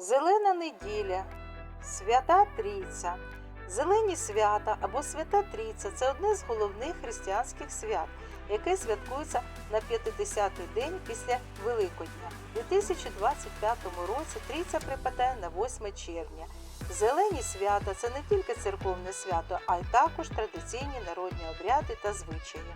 Зелена неділя, свята Трійця. Зелені свята або свята Трійця це одне з головних християнських свят, яке святкується на 50-й день після Великодня. У 2025 році Трійця припадає на 8 червня. Зелені свята це не тільки церковне свято, а й також традиційні народні обряди та звичаї.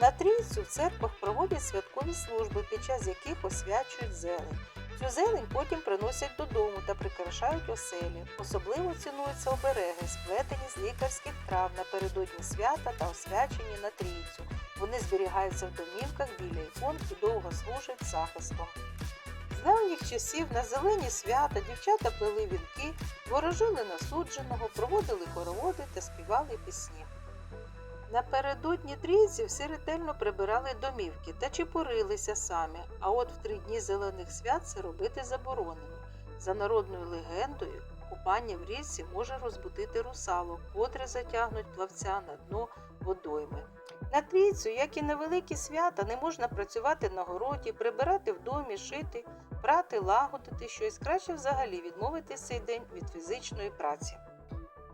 На трійцю в церквах проводять святкові служби, під час яких освячують зелень. Цю зелень потім приносять додому та прикрашають оселі. Особливо цінуються обереги, сплетені з лікарських трав напередодні свята та освячені на трійцю. Вони зберігаються в домівках біля ікон і довго служать захистом. З давніх часів на зелені свята дівчата плели вінки, ворожили насудженого, проводили хороводи та співали пісні. Напередодні трійці всі ретельно прибирали домівки та чепурилися самі, а от в три дні зелених свят це робити заборонено. За народною легендою, купання в річці може розбудити русалок, котрі затягнуть плавця на дно водойми. На трійцю, як і на великі свята, не можна працювати на городі, прибирати в домі, шити, прати, лагодити щось. Краще взагалі відмовитись цей день від фізичної праці.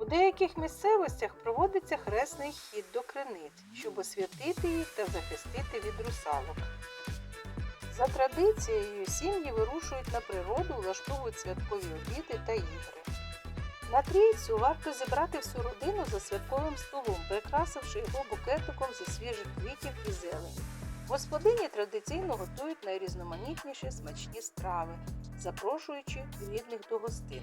У деяких місцевостях проводиться хресний хід до криниць, щоб освятити їх та захистити від русалок. За традицією, сім'ї вирушують на природу, влаштовують святкові обіди та ігри. На трійцю варто зібрати всю родину за святковим столом, прикрасивши його букетиком зі свіжих квітів і зелені. Господині традиційно готують найрізноманітніші смачні страви, запрошуючи рідних до гостин.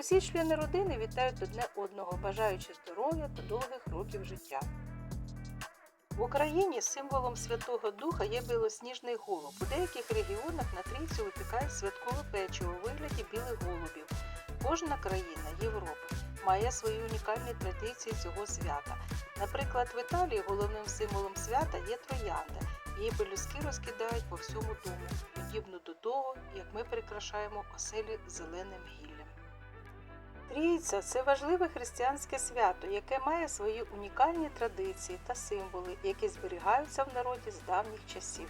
Усі члени родини вітають одне одного, бажаючи здоров'я та довгих років життя. В Україні символом Святого Духа є білосніжний голуб. У деяких регіонах на трійцю випікають святкове печиво у вигляді білих голубів. Кожна країна Європи має свої унікальні традиції цього свята. Наприклад, в Італії головним символом свята є троянда. Її пелюстки розкидають по всьому дому, подібно до того, як ми прикрашаємо оселі зеленим гіллям. Трійця це важливе християнське свято, яке має свої унікальні традиції та символи, які зберігаються в народі з давніх часів.